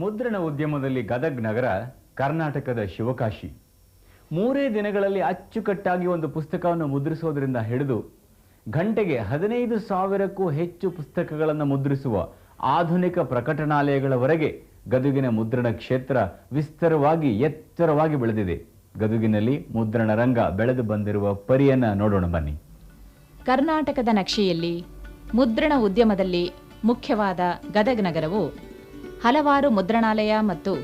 ಮುದ್ರಣ ಉದ್ಯಮದಲ್ಲಿ ಗದಗ್ ನಗರ, ಕರ್ನಾಟಕದ ಶಿವಕಾಶಿ. ಮೂರೇ ದಿನಗಳಲ್ಲಿ ಅಚ್ಚುಕಟ್ಟಾಗಿ ಒಂದು ಪುಸ್ತಕವನ್ನು ಮುದ್ರಿಸೋದ್ರಿಂದ ಹಿಡಿದು, ಗಂಟೆಗೆ ಹದಿನೈದು ಸಾವಿರಕ್ಕೂ ಹೆಚ್ಚು ಪುಸ್ತಕಗಳನ್ನು ಮುದ್ರಿಸುವ ಆಧುನಿಕ ಪ್ರಕಟಣಾಲಯಗಳವರೆಗೆ ಗದುಗಿನ ಮುದ್ರಣ ಕ್ಷೇತ್ರ ವಿಸ್ತಾರವಾಗಿ ಎತ್ತರವಾಗಿ ಬೆಳೆದಿದೆ. ಗದುಗಿನಲ್ಲಿ ಮುದ್ರಣ ರಂಗ ಬೆಳೆದು ಬಂದಿರುವ ಪರಿಯನ್ನ ನೋಡೋಣ ಬನ್ನಿ. ಕರ್ನಾಟಕದ ನಕ್ಷೆಯಲ್ಲಿ ಮುದ್ರಣ ಉದ್ಯಮದಲ್ಲಿ ಮುಖ್ಯವಾದ ಗದಗ ನಗರವು ಹಲವಾರು ಮುದ್ರಣಾಲಯ ಮತ್ತು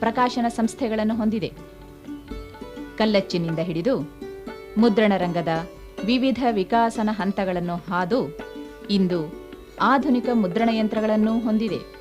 ಪ್ರಕಾಶನ ಸಂಸ್ಥೆಗಳನ್ನು ಹೊಂದಿದೆ. ಕಲ್ಲಚ್ಚಿನಿಂದ ಹಿಡಿದು ಮುದ್ರಣ ರಂಗದ ವಿವಿಧ ವಿಕಾಸನ ಹಂತಗಳನ್ನು ಹಾದು ಇಂದು ಆಧುನಿಕ ಮುದ್ರಣ ಯಂತ್ರಗಳನ್ನು ಹೊಂದಿದೆ.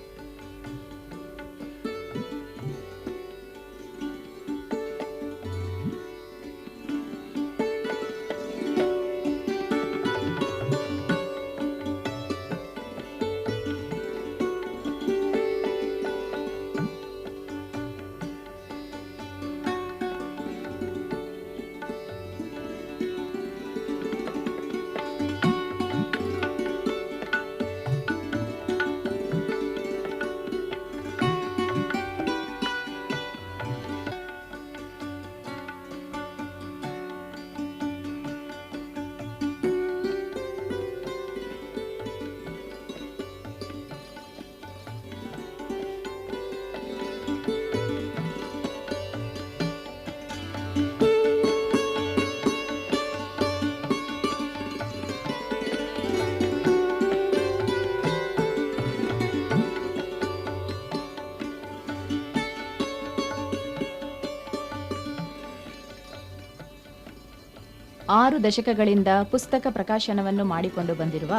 ಆರು ದಶಕಗಳಿಂದ ಪುಸ್ತಕ ಪ್ರಕಾಶನವನ್ನು ಮಾಡಿಕೊಂಡು ಬಂದಿರುವ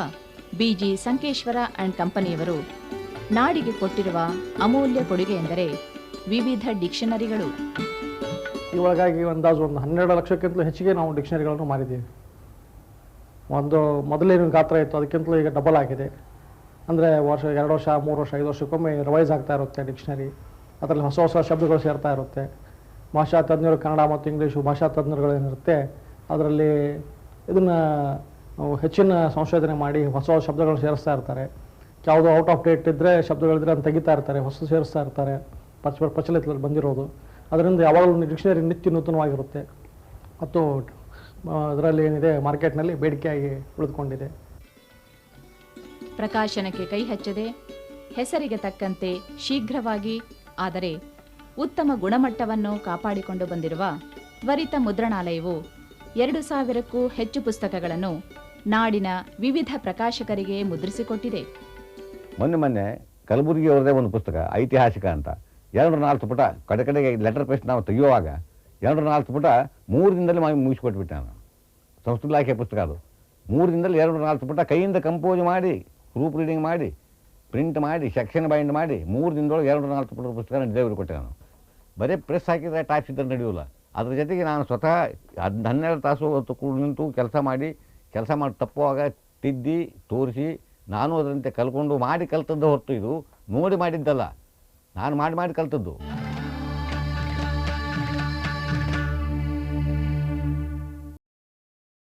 ಬಿಜಿ ಸಂಕೇಶ್ವರ ಅಂಡ್ ಕಂಪನಿಯವರು ನಾಡಿಗೆ ಕೊಟ್ಟಿರುವ ಅಮೂಲ್ಯ ಕೊಡುಗೆ ಎಂದರೆ ವಿವಿಧ ಡಿಕ್ಷನರಿಗಳು. ಇವಾಗಾಗಿ ಅಂದಾಜು ಒಂದು ಹನ್ನೆರಡು ಲಕ್ಷಕ್ಕಿಂತಲೂ ಹೆಚ್ಚಿಗೆ ನಾವು ಡಿಕ್ಷನರಿಗಳನ್ನು ಮಾರಿದ್ದೀವಿ ಒಂದು ಮೊದಲೇನು ಗಾತ್ರ ಇತ್ತು, ಅದಕ್ಕಿಂತಲೂ ಈಗ ಡಬಲ್ ಆಗಿದೆ. ಅಂದರೆ ವರ್ಷ, ಎರಡು ವರ್ಷ, ಮೂರು ವರ್ಷ, ಐದು ವರ್ಷಕ್ಕೊಮ್ಮೆ ರಿವೈಸ್ ಆಗ್ತಾ ಇರುತ್ತೆ ಡಿಕ್ಷನರಿ. ಅದರಲ್ಲಿ ಹೊಸ ಹೊಸ ಶಬ್ದಗಳು ಸೇರ್ತಾ ಇರುತ್ತೆ. ಭಾಷಾ ತಜ್ಞರು ಕನ್ನಡ ಮತ್ತು ಇಂಗ್ಲೀಷು ಭಾಷಾ ತಜ್ಞರುಗಳೇನಿರುತ್ತೆ ಅದರಲ್ಲಿ ಇದನ್ನು ಹೆಚ್ಚಿನ ಸಂಶೋಧನೆ ಮಾಡಿ ಹೊಸ ಶಬ್ದಗಳು ಸೇರಿಸ್ತಾ ಇರ್ತಾರೆ. ಯಾವುದೋ ಔಟ್ ಆಫ್ ಡೇಟ್ ಇದ್ದರೆ ಶಬ್ದಗಳಿದ್ರೆ ಅದನ್ನು ತೆಗಿತಾ ಇರ್ತಾರೆ, ಹೊಸ ಸೇರಿಸ್ತಾ ಇರ್ತಾರೆ ಪ್ರಚ ಪ್ರಚಲಿತದಲ್ಲಿ ಬಂದಿರೋದು. ಅದರಿಂದ ಯಾವಾಗಲೂ ಡಿಕ್ಷನರಿ ನಿತ್ಯ ನೂತನವಾಗಿರುತ್ತೆ. ಮತ್ತು ಅದರಲ್ಲಿ ಏನಿದೆ, ಮಾರ್ಕೆಟ್ನಲ್ಲಿ ಬೇಡಿಕೆಯಾಗಿ ಉಳಿದುಕೊಂಡಿದೆ. ಪ್ರಕಾಶನಕ್ಕೆ ಕೈ ಹಚ್ಚದೆ, ಹೆಸರಿಗೆ ತಕ್ಕಂತೆ ಶೀಘ್ರವಾಗಿ, ಆದರೆ ಉತ್ತಮ ಗುಣಮಟ್ಟವನ್ನು ಕಾಪಾಡಿಕೊಂಡು ಬಂದಿರುವ ತ್ವರಿತ ಮುದ್ರಣಾಲಯವು ಎರಡು ಸಾವಿರಕ್ಕೂ ಹೆಚ್ಚು ಪುಸ್ತಕಗಳನ್ನು ನಾಡಿನ ವಿವಿಧ ಪ್ರಕಾಶಕರಿಗೆ ಮುದ್ರಿಸಿಕೊಟ್ಟಿದೆ. ಮೊನ್ನೆ ಮೊನ್ನೆ ಕಲಬುರಗಿಯವರದೇ ಒಂದು ಪುಸ್ತಕ, ಐತಿಹಾಸಿಕ ಅಂತ. ಎರಡು ನಾಲ್ಕು ಪುಟ ಕಡೆ ಕಡೆಗೆ ಲೆಟರ್ ಪೇಸ್ಟ್ ನಾವು ತೆಗೆಯುವಾಗ ಎರಡು ನಾಲ್ಕು ಪುಟ ಮೂರು ದಿನದಲ್ಲಿ ಮಾಡಿ ಮುಗಿಸಿಕೊಟ್ಬಿಟ್ಟೆ ನಾನು ಸಂಸ್ಕೃತ ಇಲಾಖೆ ಪುಸ್ತಕ ಅದು. ಮೂರು ದಿನದಲ್ಲಿ ಎರಡು ನಾಲ್ಕು ಪುಟ ಕೈಯಿಂದ ಕಂಪೋಸ್ ಮಾಡಿ ಪ್ರೂಫ್ ರೀಡಿಂಗ್ ಮಾಡಿ ಪ್ರಿಂಟ್ ಮಾಡಿ ಸೆಕ್ಷನ್ ಬೈಂಡ್ ಮಾಡಿ ಮೂರು ದಿನದೊಳಗೆ ಎರಡು ನಾಲ್ಕು ಪುಟದ ಪುಸ್ತಕ ಡೆಲಿವರಿ ಕೊಟ್ಟೆ ನಾನು ಬರೀ ಪ್ರೆಸ್ ಹಾಕಿದರೆ ಟೈಪ್ಸ್ ಇದ್ದರೆ ನಡೆಯೋಲ್ಲ. ಅದ್ರ ಜೊತೆಗೆ ನಾನು ಸ್ವತಃ ಹದ್ ಹನ್ನೆರಡು ತಾಸು ಹೊತ್ತು ಕೂಡ ನಿಂತು ಕೆಲಸ ಮಾಡಿ ಕೆಲಸ ಮಾಡಿ ತಪ್ಪುವಾಗ ತಿದ್ದಿ, ತೋರಿಸಿ, ನಾನು ಅದರಂತೆ ಕಲ್ಕೊಂಡು ಮಾಡಿ ಕಲ್ತದ್ದು ಹೊರತು ಇದು ನೋಡಿ ಮಾಡಿದ್ದಲ್ಲ. ನಾನು ಮಾಡಿ ಮಾಡಿ ಕಲ್ತದ್ದು.